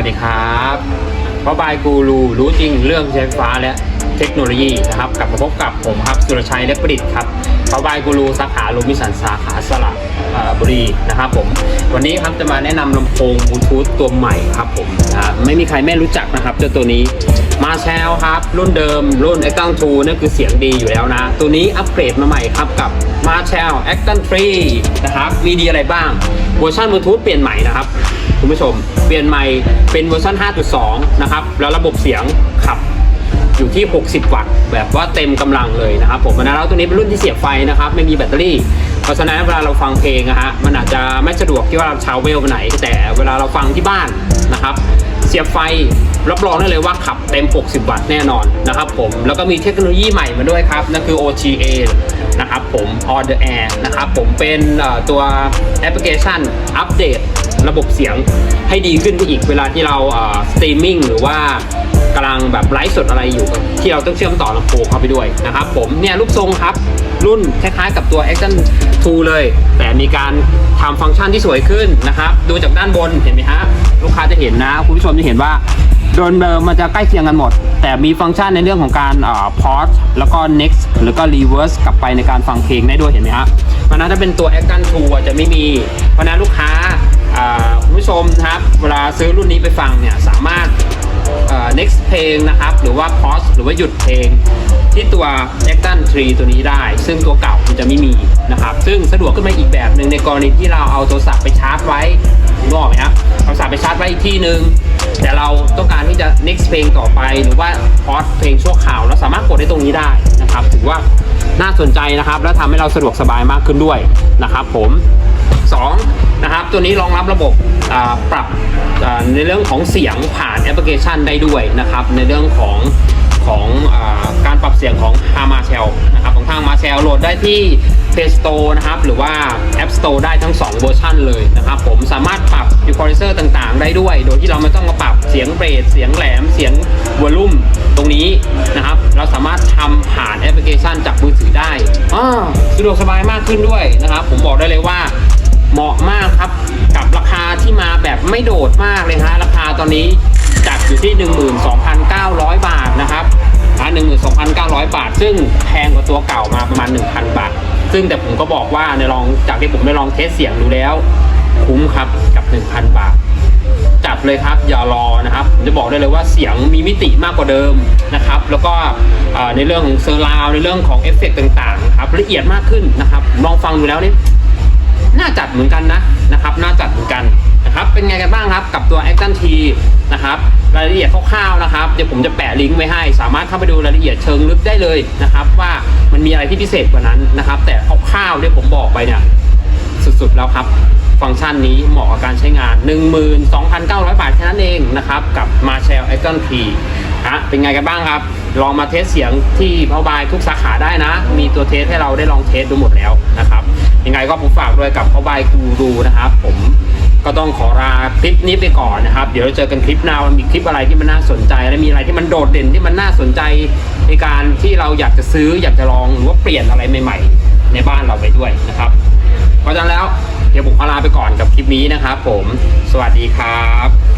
วัสดีครับเพ่อบายกูรูรู้จริงเรื่องใช้ไฟฟ้าและเทคโนโลยีนะครับกลับมาพบกับผมครับสุรชัยเล็กประดิษฐ์ครับเพ่อบายกูรูสาขาลูมิสันสาขาสระบุรีนะครับผมวันนี้ครับจะมาแนะนำลำโพงบลูทูธตัวใหม่ครับผมไม่มีใครไม่รู้จักนะครับเจ้าตัวนี้มาแชลครับรุ่นเดิม รุ่น a c t o n 2นั่นคือเสียงดีอยู่แล้วนะ ตัวนี้อัปเกรดมาใหม่ครับกับ m a r s h a l a c t o n 3นะครับมีดีอะไรบ้างเวอร์ชันบลูทูธเปลี่ยนใหม่นะครับ คุณผู้ชม เปลี่ยนใหม่เป็นเวอร์ชัน5.2 นะครับ แล้วระบบเสียงขับอยู่ที่ 60 วัตต์ แบบว่าเต็มกำลังเลยนะครับผมนะแล้วตัวนี้เป็นรุ่นที่เสียบไฟนะครับ ไม่มีแบตเตอรี่ เพราะฉะนั้นเวลาเราฟังเพลงนะฮะ มันอาจจะไม่สะดวกที่ว่าเราชาวเวลไปไหน แต่เวลาเราฟังที่บ้านนะครับ เสียบไฟรับรองได้เลยว่าขับเต็ม 60 วัตต์แน่นอนนะครับผม แล้วก็มีเทคโนโลยีใหม่มาด้วยครับ นั่นคือ OTA นะครับผม On the Air นะครับผมเป็นตัวแอปพลิเคชันอัปเดต ระบบเสียงให้ดีขึ้นไปอีกเวลาที่เราสตรีมมิ่งหรือว่ากำลังแบบไลฟ์สดอะไรอยู่ ที่เราต้องเชื่อมต่อลำโพงเข้าไปด้วยนะครับผมเนี่ยรูปทรงครับรุ่นคล้ายๆกับตัว Action 2 เลย แต่มีการทำฟังก์ชันที่สวยขึ้นนะครับ ดูจากด้านบนเห็นไหมฮะลูกค้าจะเห็นนะ คุณผู้ชมจะเห็นว่าโดนเดิมมันจะใกล้เคียงกันหมด แต่มีฟังก์ชันในเรื่องของการอ่าพอ s แล้วก็ next แล้วก็ reverse กลับไปในการฟังเพลงได้ด้วยเห็นไหมฮะเพราะนั้นถ้าเป็นตัว Action 2 จะไม่มีเพราะนั้นลูกค้า คุณผู้ชมนะครับ เวลาซื้อรุ่นนี้ไปฟังเนี่ยสามารถเอ่อ next เพลงนะครับ หรือว่า pause หรือว่าหยุดเพลง ที่ตัว a c t o n 3 ตัวนี้ได้ ซึ่งตัวเก่ามันจะไม่มีนะครับ ซึ่งสะดวกขึ้นมาอีกแบบหนึ่งในกรณีที่เราเอาโทรศัพท์ไปชาร์จไว้นึกออกไหมครับโทรศัพท์ไปชาร์จไว้อีกที่หนึ่งแต่เราต้องการที่จะ next เพลงต่อไป หรือว่า pause เพลงชั่วคราวเราสามารถกดได้ตรงนี้ได้นะครับถือว่าน่าสนใจนะครับ และทำให้เราสะดวกสบายมากขึ้นด้วยนะครับ ผม 2นะครับตัวนี้รองรับระบบปรับในเรื่องของเสียงผ่านแอปพลิเคชันได้ด้วยนะครับในเรื่องของของอการปรับเสียงของ h a m a s h e l นะครับของทาง m a s h e l โหลดได้ที่ Play Store นะครับหรือว่า App Store ได้ทั้ง 2 เวอร์ชันเลยนะครับผมสามารถปรับ Equalizer ต่างๆ ได้ด้วย โดยที่เราไม่ต้องมาปรับเสียงเบสเสียงแหลมเสียงวอลลุ่มตรงนี้นะครับ เราสามารถทำผ่านแอปพลิเคชันจากมือถือได้อ่าสะดวกสบายมากขึ้นด้วยนะครับ ผมบอกได้เลยว่า เหมาะมากครับ กับราคาที่มาแบบไม่โดดมากเลยฮะราคาตอนนี้จัดอยู่ที่ 12,900 บาทนะครับอ่า12,900 บาท ซึ่งแพงกว่าตัวเก่ามาประมาณ 1,000 บาท ซึ่งแต่ผมก็บอกว่าในลองจากที่ผมได้ลองเทสเสียงดูแล้ว คุ้มครับกับ 1,000 บาท จัดเลยครับอย่ารอนะครับผมจะบอกได้เลยว่าเสียงมีมิติมากกว่าเดิมนะครับ แล้วก็ในเรื่องของเซอร์ราวในเรื่องของเอฟเฟกต์ต่างๆครับละเอียดมากขึ้นนะครับลองฟังดูแล้วนี่น่าจัด เหมือนกันนะนะครับน่าจัดเหมือนกันนะครับเป็นไงกันบ้างครับกับตัว Action T นะครับรายละเอียดคร่าวๆนะครับเดี๋ยวผมจะแปะลิงก์ไว้ให้ สามารถเข้าไปดูรายละเอียดเชิงลึกได้เลยนะครับ ว่ามันมีอะไรที่พิเศษกว่านั้นนะครับ แต่คร่าวๆที่ผมบอกไปเนี่ยสุดๆแล้วครับฟังก์ชันนี้เหมาะกับการใช้งาน 12,900 บาทแค่นั้นเองนะครับ กับ Marshall Icon P ฮะเป็นไงกันบ้างครับ ลองมาเทสเสียงที่พาวบายทุกสาขาได้นะ มีตัวเทสให้เราได้ลองเทสดูหมดแล้วนะครับ งไงก็ผมฝากด้วยกับพาวบายกูรูนะครับผมก็ต้องขอลาคลิปนี้ไปก่อนนะครับ เดี๋ยวเราเจอกันคลิปหน้ามันมีคลิปอะไรที่มันน่าสนใจ และมีอะไรที่มันโดดเด่นที่มันน่าสนใจในการที่เราอยากจะซื้ออยากจะลองหรือว่าเปลี่ยนอะไรใหม่ ๆ ในบ้านเราไปด้วยนะครับ เพราะฉะนั้นแล้วเดี๋ยวผมขอลาไปก่อนกับคลิปนี้นะครับ ผม สวัสดีครับ